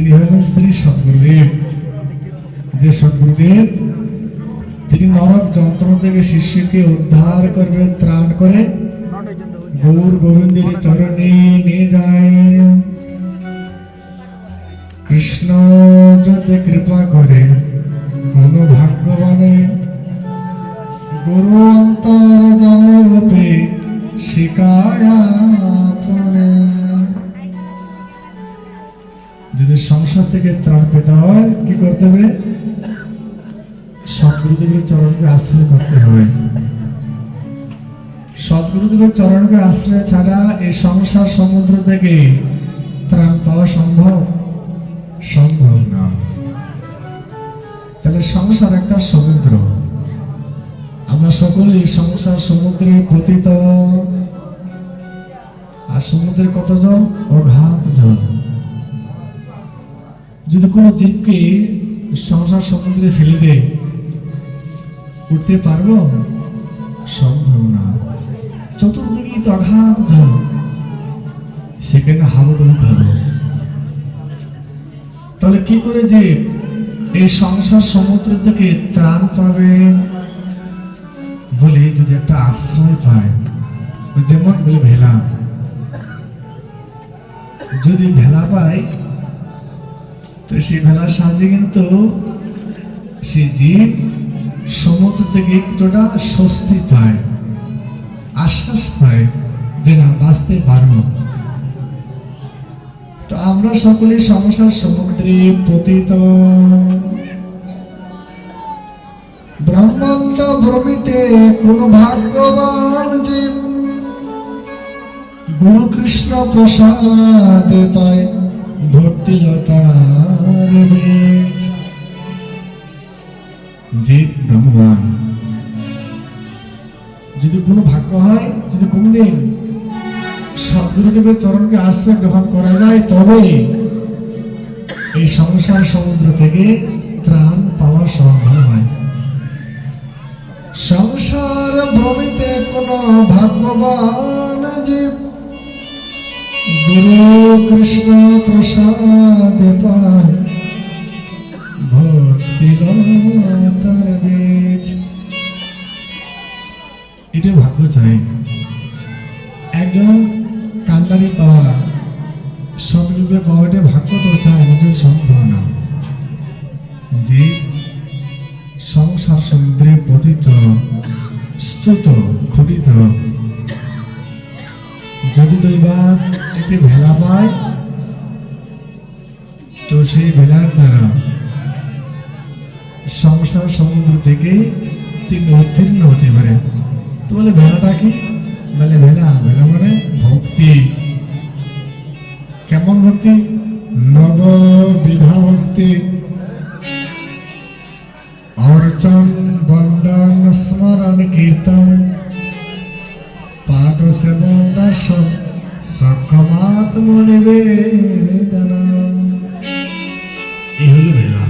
তিনি হলেন শ্রী সদ্গুরুদেব যে সদ্গুরুদেব তিনি নরক যন্ত্রণা থেকে শিষ্যকে উদ্ধার করবে, ত্রাণ করে। গৌর গোবিন্দের চরণে নিয়ে যায়। কৃষ্ণ যদি কৃপা করে কোন ভাগ্যবানে। গুরু অন্তর জনরূপে শিকায়। যদি সংসার থেকে ত্রাণ পেতে হয়, কি করতে হবে? সৎগুরুদেবের চরণকে আশ্রয় করতে হবে। সৎগুরুদেবের চরণকে আশ্রয় ছাড়া এই সংসার সমুদ্র থেকে ত্রাণ পাওয়া সম্ভব? সম্ভব না। তাহলে সংসার একটা সমুদ্র। আমরা সকলেই সংসার সমুদ্রে পতিত। আর সমুদ্রে কত জল অঘাত জল যদি কোনো জীবকে সংসার সমুদ্রে ফেলে দেয় উঠতে পারব? সম্ভব না। চতুর্দিকেই তো অঘাত জল সেখানে হাবুডুবু খাব। তাহলে কি করে যে এই সংসার সমুদ্র থেকে ত্রাণ পাবে বলে যদি একটা আশ্রয় পায়? যেমন বলে ভেলা। যদি ভেলা পায় তো সেই ভেলার সাহায্যে কিন্তু সে জীব সমুদ্র থেকে একটুটা স্বস্তি পায়, আশ্বাস পায় যে না, বাঁচতে পারব। তো আমরা সকলে সংসার সমুদ্রে পতিত। ব্রহ্মাণ্ড ভ্রমিতে কোন ভাগ্যবান জীব গুরু কৃষ্ণ প্রসাদ পায়। ভক্তিলতার জীব ব্রহ্মবান। যদি কোনো ভাগ্য হয়, যদি কোনদিন সদ্গুরুদেবের চরণকে আশ্রয় গ্রহণ করা যায়, তবে এই সংসার সমুদ্র থেকে ত্রাণ পাওয়া সম্ভব হয়। সংসার ভ্রমিতে কোন ভাগ্যবান জীব গুরু কৃষ্ণ প্রসাদ পায়। ভক্তি তার এটা ভাগ্য চাই। একজন কান্ডারি পাওয়া সতরূপে পাওয়াটা ভাগ্য তো চায় নিজের সম্ভব যে সংসার সমুদ্রে পতিত, স্তুত ক্ষুরিত যদি দৈবাত একটি ভেলা পায়। তো সেই ভেলার দ্বারা সংসার সমুদ্র থেকে তিনি উত্তীর্ণ হতে পারে তো বলে, ভেলাটা কি? বলে, ভেলা ভেলা মানে ভক্তি। কেমন ভক্তি? নব বিধা ভক্তি অর্চন, বন্দন, স্মরণ, কীর্তন পাঠ সেবন দর্শন সক্ষমাত্ম নিবেদন এই হলো ভেলা।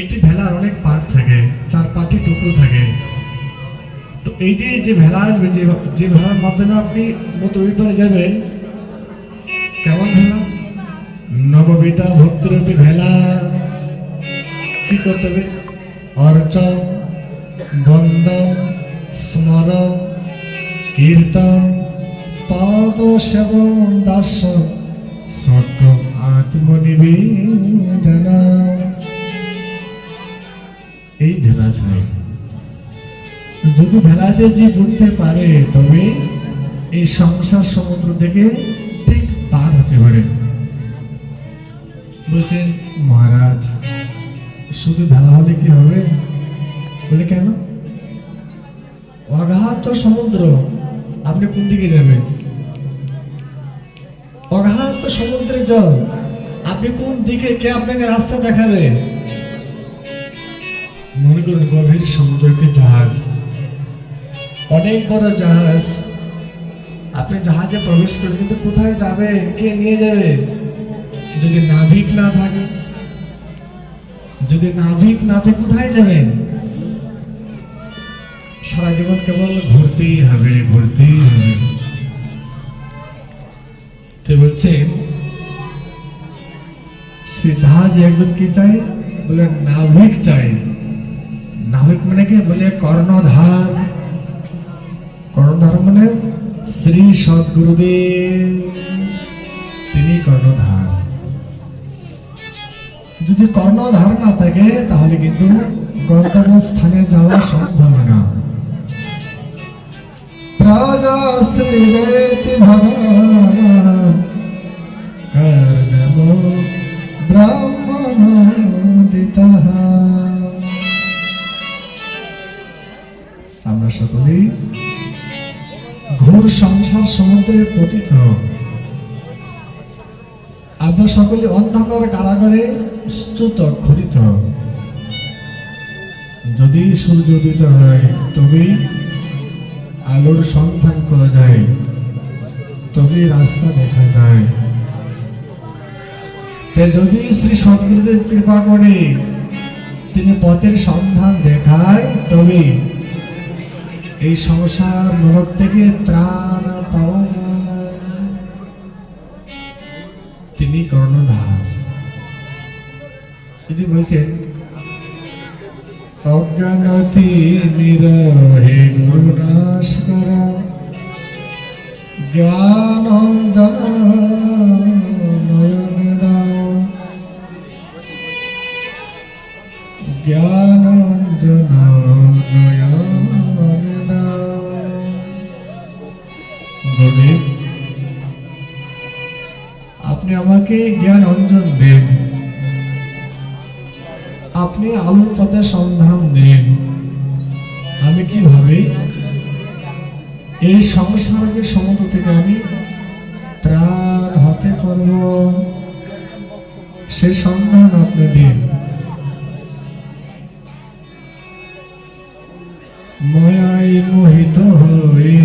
একটি ভেলার অনেক পার্ট থাকে চার পার্টি টুকরো থাকে। তো এই যে যে ভেলা আসবে, যে যে ভেলার মাধ্যমে আপনি মতো ওই পারে যাবেন, কেমন ভেলা? নববিতা ভক্তিরূপী ভেলা। কি করতে হবে? অর্চন, বন্দন, স্মরণ, কীর্তন পাদ সেবন দর্শন সকম আত্মনিবেদনা। এই ভেলা চাই যদি ভেলাতে যে বুঝতে পারে, তবে এই সংসার সমুদ্র থেকে ঠিক পার হতে পারে। বলছেন, মহারাজ, শুধু ভেলা হলে কি হবে? বলে, কেন? অগাধ সমুদ্র, আপনি কোন দিকে যাবেন? তো সমুদ্রের জল। আপনি কোন দিকে কে আপনাকে রাস্তা দেখাবে মনে করুন, গভীর সমুদ্র একটি জাহাজ। অনেক বড় জাহাজ। আপনি জাহাজে প্রবেশ করে কিন্তু কোথায় যাবেন? কে নিয়ে যাবে? যদি নাবিক না থাকে, যদি নাবিক না থাকে, কোথায় যাবেন? সারা জীবন কেবল ঘুরতেই হবে, ঘুরতেই বলছেন সে জাহাজে একজন কি চাই বলে নাবিক চাই নাবিক মানে কি? বলে, কর্ণধার। কর্ণধার মানে শ্রী সদ্গুরুদেব, তিনি কর্ণধার। যদি কর্ণধার না থাকে, তাহলে কিন্তু গন্তব্য স্থানে যাওয়া সম্ভব না। রাজাশ্রী জয়তি ভগবান আমরা ঘোর সংসার সমুদ্রে পতিত। আমরা সকলে অন্ধকার কারাগারে চ্যুত খরিত যদি সূর্য উদিত হয় তবেই আলোর সন্ধান করা যায়, তবে রাস্তা দেখা যায়। যদি শ্রী সদ্গুরুদেব কৃপা করে, তিনি পথের সন্ধান দেখায়, তবে এই সংসার নরক থেকে ত্রাণ পাওয়া যায়। তিনি কর্ণধার। এই যে বলছেন, অজ্ঞানতি নিরহে গুরুনাশ কর। জ্ঞান অঞ্জন আপনি আলোর পথে সন্ধান দেন আমি কীভাবে এই সংসার যে সমুদ্র থেকে আমি ত্রাণ হতে পারব সে সন্ধান আপনি দিন। মায়ায় মোহিত হয়ে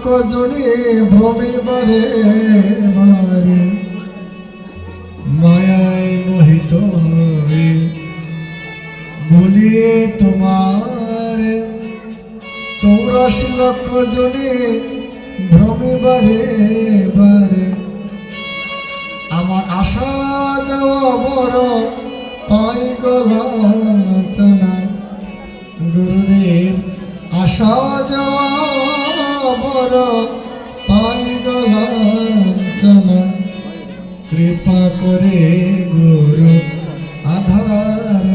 চৌরাশি লক্ষ জনে বারে। মায়ায় মোহিত ভুলিয়ে তোমারে। চৌরাশি লক্ষ জনে ভ্রমে বারে বারে। আমার আশা যাওয়া বড় পাই গলাচনা গুরুদেব, আশা যাওয়া বড় পাই গলাচনা কৃপা করে গুরু, আধার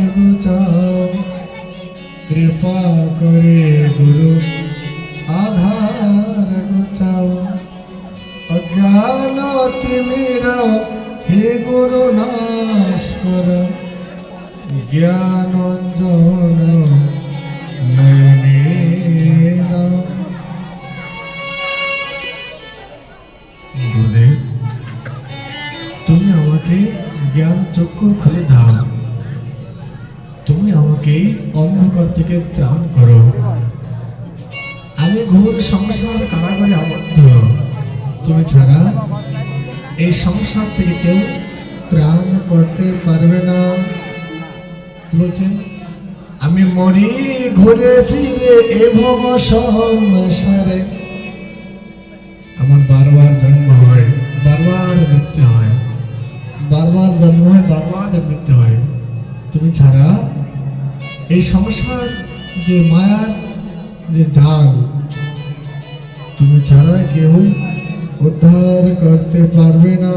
কৃপা করে গুরু, আধার অজ্ঞান তিমির হে গুরু নাশ জ্ঞান অঞ্জন অন্ধকার থেকে ত্রাণ করো। আমি ঘোর সংসার কারাগারে আবদ্ধ। তুমি ছাড়া এই সংসার থেকে কেউ ত্রাণ করতে পারবে না। বলছেন আমি মরি ঘুরে ফিরে এ ভব সংসারে আমার বারবার জন্ম হয়, বারবার মৃত্যু হয়। বারবার জন্ম হয়, বারবার মৃত্যু হয়। তুমি ছাড়া এই সংসার যে মায়ার যে জাল, তুমি ছাড়া কেউ উদ্ধার করতে পারবে না।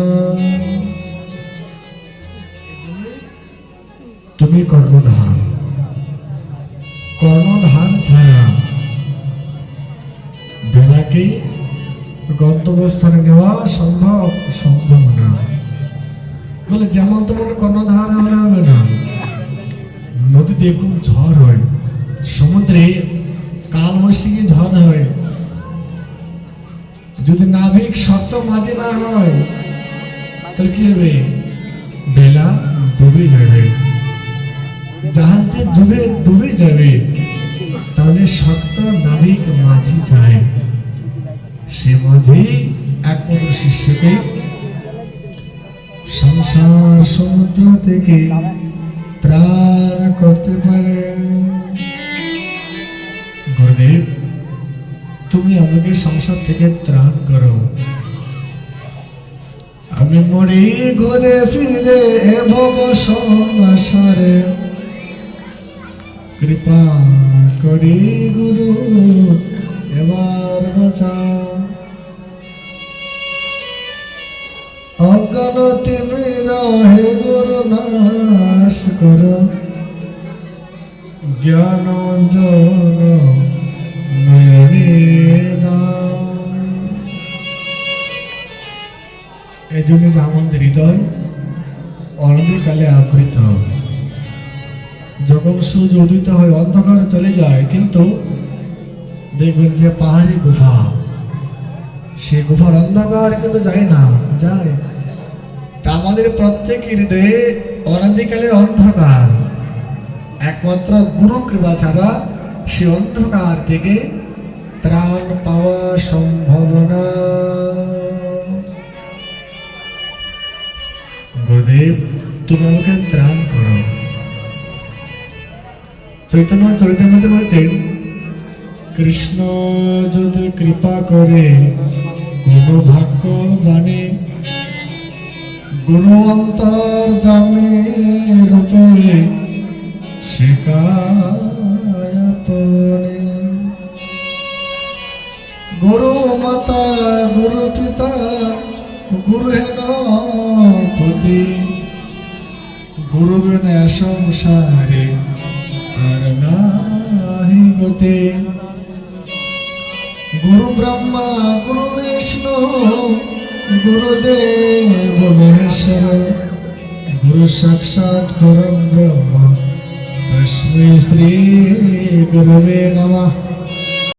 তুমি কর্মধার কর্মধার ছাড়া বেলাকে গন্তব্যস্থানে নেওয়া সম্ভব সম্ভব না। বলে যেমন তোমার কর্ণধার হলে হবে না। নদীতে খুব ঝড় হয়। সমুদ্রে কাল বৈশাখী ঝড় হয়। যদি নাবিক শর্ত মাঝে না হয়, তাহলে কি হবে? বেলা ডুবে যাবে। জাহাজ যে ডুবে ডুবে যাবে। তাহলে শক্ত নাবিক মাঝি যায়। সে মাঝি একমাত্র শিষ্যকে সংসার সমুদ্র থেকে ত্রাণ করতে পারে। গুরুদেব, তুমি আমাকে সংসার থেকে ত্রাণ করো। আমি মরি ঘুরে ফিরে ভব সংসারে কৃপা করি গুরু, এবার বাঁচাও অজ্ঞান তিমির হে গুরু নাশ কর। জ্ঞান জন নয়নে দাও এই জন্য যে আমাদের হৃদয় অনধিকালে আবৃত। যখন সূর্য উদিত হয়, অন্ধকার চলে যায়, কিন্তু দেখবেন যে পাহাড়ি গুফা। সে গুফার অন্ধকার কিন্তু যায় না, যায়। তা আমাদের প্রত্যেকের হৃদয়ে অনাদিকালের অন্ধকার। একমাত্র গুরু কৃপা ছাড়া সে অন্ধকার থেকে ত্রাণ পাওয়া সম্ভাবনা গুরুদেব, তুমি আমাকে ত্রাণ করো। চৈতন্য, চরিতের মধ্যে বলছেন কৃষ্ণ যদি কৃপা করে গুরু ভাগ্য বাণী গুরু অন্তর জামে রূপে শিকায়তনে গুরু মাতা, গুরু পিতা, গুরু হেন প্রতি। গুরু বিনা সংসারে আর নাহি গতি। গুরু ব্রহ্মা, গুরু বিষ্ণু গুরুদেব মহেশ্বর গুরু সাক্ষাৎ পরম ব্রহ্ম তস্মৈ শ্রী গুরুবে নমঃ